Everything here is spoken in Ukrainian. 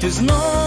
ти знов